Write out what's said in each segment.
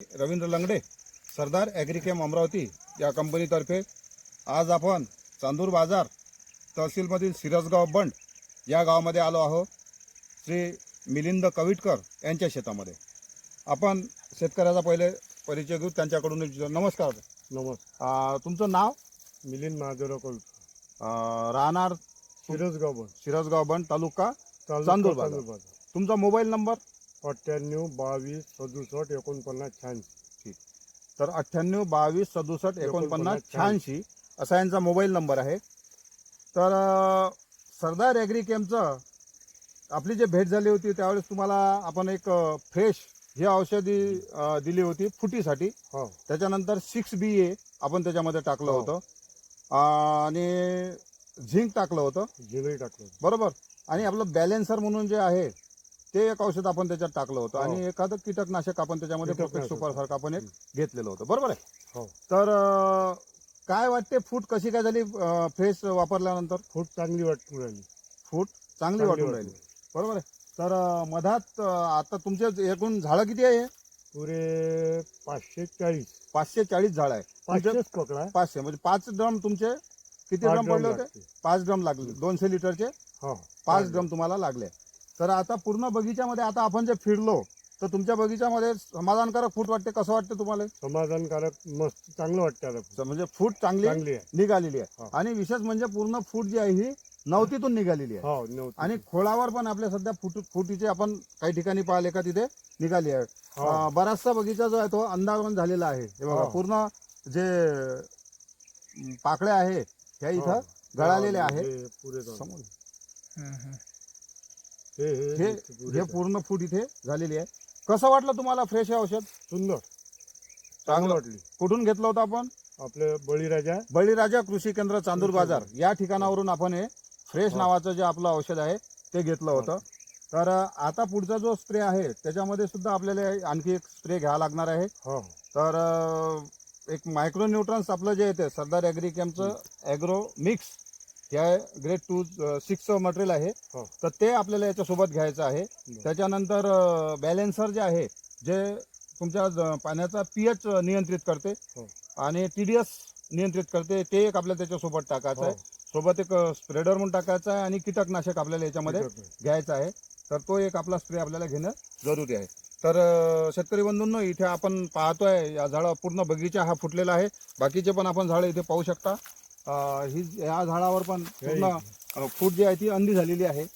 रवींद्र लंगडे सरदार ॲग्रिकेम अमरावती या कंपनीतर्फे आज आपण चांदूर बाजार तहसीलमधील सिरसगाव बंड या गावामध्ये आलो आहोत. श्री मिलिंद कविटकर यांच्या शेतामध्ये. आपण शेतकऱ्याचा पहिले परिचय घेऊ त्यांच्याकडून. नमस्कार. नमस्कार. तुमचं नाव? मिलिंद महादेवराव कल राहणार शिरसगाव बन सिरसगाव बंड तालुका. चांदूर बाजार. तुमचा मोबाईल नंबर? अठ्ठ्याण्णव बावीस सदुसष्ट एकोणपन्नास शहाऐंशी. तर अठ्ठ्याण्णव बावीस सदुसष्ट एकोणपन्नास शहाऐंशी असा यांचा मोबाईल नंबर आहे. तर अं, सरदार ॲग्री कॅम्पचं आपली जे भेट झाली होती त्यावेळेस तुम्हाला आपण एक फ्रेश ही औषधी अं, दिली होती फुटीसाठी. हो. त्याच्यानंतर सिक्स बी ए आपण त्याच्यामध्ये टाकलं हो. होतं. अं, आणि झिंक टाकलं होतं. जिनही टाकलं बरोबर. आणि आपलं बॅलेन्सर म्हणून जे आहे ते एक औषध आपण त्याच्यात टाकलं होतं. हो. आणि एखादं कीटकनाशक आपण त्याच्यामध्ये. प्रोफेक्ट सुपर सारखं आपण एक घेतलेलं होतं. बरोबर आहे? हो. तर अं, काय वाटते फूट कशी काय झाली फ्रेश वापरल्यानंतर? खूप चांगली वाटून राहिली. फूट चांगली चांगली वाटून राहिली. बरोबर आहे? तर अं, मधात अं, आता तुमचे एकूण झाडं किती आहे पुरे पाचशे चाळीस. पाचशे चाळीस झाड आहे. तुमचे पाचशेच पकडा. पाचशे. म्हणजे पाच ड्रम तुमचे किती पाच ड्रम ड्रम पडले होते? लागते. पाच ड्रम लागले. दोनशे लिटरचे? हो. पाच ड्रम. तुम्हाला लागले. तर आता पूर्ण बगीच्यामध्ये आता आपण जे फिरलो तर तुमच्या बगीच्यामध्ये समाधानकारक फूट वाटते कसं वाटते तुम्हाला समाधानकारक मस्त चांगलं वाटतं आता स- म्हणजे फूट चांगली चांगली आहे निघालेली आहे हा. आणि विशेष म्हणजे पूर्ण फूट जी आहे ही नवतीतून निघालेली आहे हो नव्हती आणि खोळावर पण आपल्या सध्या फुट फुटीचे आपण काही ठिकाणी पाहिले का तिथे निघाली आहे हो. अं, बराचसा बगीचा जो आहे तो अंधारवन झालेला आहे हे बघा हो. पूर्ण जे अं, पाकळ्या आहे ह्या इथं हो. गळालेले आहे हे पुरे. समोर. हे हे हे पुरे हे पूर्ण फूट इथे झालेली आहे. कसं वाटलं तुम्हाला फ्रेश हे औषध? सुंदर. चांगलं. वाटली. कुठून घेतलं होतं आपण? आपले बळीराजा. बळीराजा कृषी केंद्र चांदूर बाजार. या ठिकाणावरून आपण हे फ्रेश. नावाचं जे आपलं औषध आहे ते घेतलं होतं. तर आता पुढचा जो स्प्रे आहे त्याच्यामध्ये सुद्धा आपल्याला आणखी एक स्प्रे घ्यावा लागणार आहे. तर एक मायक्रोन्यूट्रन्स आपलं जे येते सरदार ॲग्रिकॅमचं ॲग्रो मिक्स हे ग्रेड टू सिक्स मटेरियल आहे. हो. तर ते आपल्याला याच्यासोबत घ्यायचं आहे. त्याच्यानंतर बॅलेन्सर जे आहे जे तुमच्या ज- पाण्याचा पीएच नियंत्रित करते हो. आणि टी डी एस नियंत्रित करते ते एक आपल्याला त्याच्यासोबत टाकायचं आहे. हो. सोबत एक स्प्रेडर म्हणून टाकायचं आहे आणि कीटकनाशक आपल्याला याच्यामध्ये घ्यायचा आहे. तर तो एक आपला स्प्रे आपल्याला घेणं जरुरी आहे. तर अं, शेतकरी बंधूंनो इथे आपण पाहतोय या झाडं पूर्ण बगीचा हा फुटलेला आहे. बाकीचे पण आपण झाडं इथे पाहू शकता. ही या झाडावर पण पूर्ण फूट जी आहे ती अंधी झालेली आहे.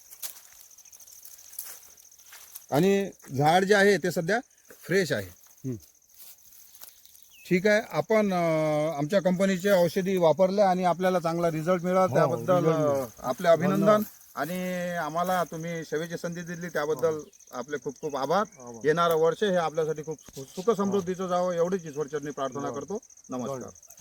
आणि झाड जे आहे ते सध्या फ्रेश आहे. हं. ठीक आहे आपण आमच्या कंपनीचे औषधी वापरल्या आणि आपल्याला चांगला रिझल्ट मिळाला. हो, त्याबद्दल. आपले अभिनंदन. आणि आम्हाला तुम्ही सेवेची संधी दिली त्याबद्दल आपले खूप खूप आभार. आभार. येणारं वर्ष हे आपल्यासाठी खूप सुख समृद्धीचं जावं एवढीच ईश्वरचरणी प्रार्थना हो. करतो. नमस्कार.